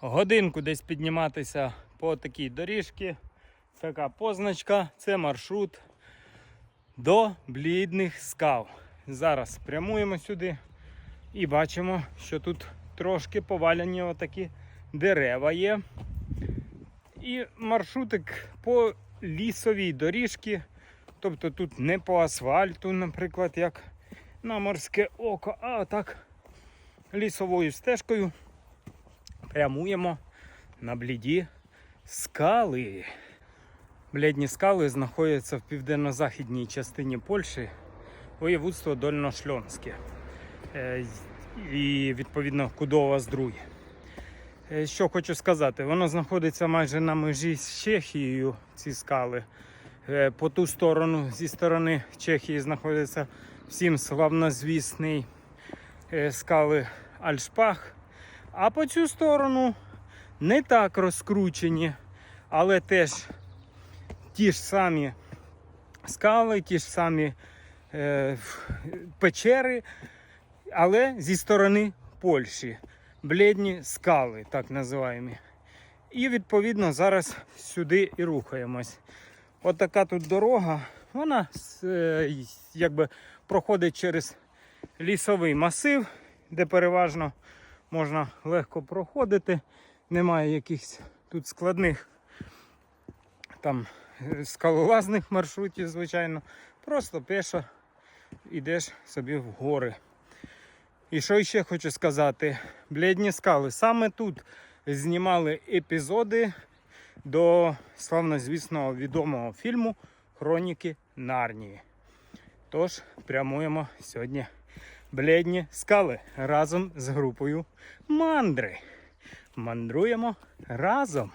годинку десь підніматися по такій доріжці. Така позначка, це маршрут до блідних скал. Зараз прямуємо сюди і бачимо, що тут трошки поваляні отакі дерева є. І маршрутик по лісовій доріжці. Тобто тут не по асфальту, наприклад, як на морське око, а так лісовою стежкою прямуємо на бліді скали. Блідні скали знаходяться в південно-західній частині Польщі, воєводство Дольношльонське. Е, І відповідно Кудова Здруй. Е, Що хочу сказати, воно знаходиться майже на межі з Чехією, ці скали. Е, По ту сторону, зі сторони Чехії, знаходиться всім славнозвісний скали Альшпах. А по цю сторону не так розкручені, але теж ті ж самі скали, ті ж самі е, печери, але зі сторони Польщі. Блідні скали, так називаємо. І відповідно зараз сюди і рухаємось. От така тут дорога, вона е, якби проходить через лісовий масив, де переважно можна легко проходити. Немає якихось тут складних там е, скалолазних маршрутів, звичайно. Просто пешо йдеш собі в гори. І що ще хочу сказати? Блідні скали. Саме тут знімали епізоди до славнозвісного відомого фільму Хроніки Нарнії. Тож прямуємо сьогодні блідні скали разом з групою мандри. Мандруємо разом.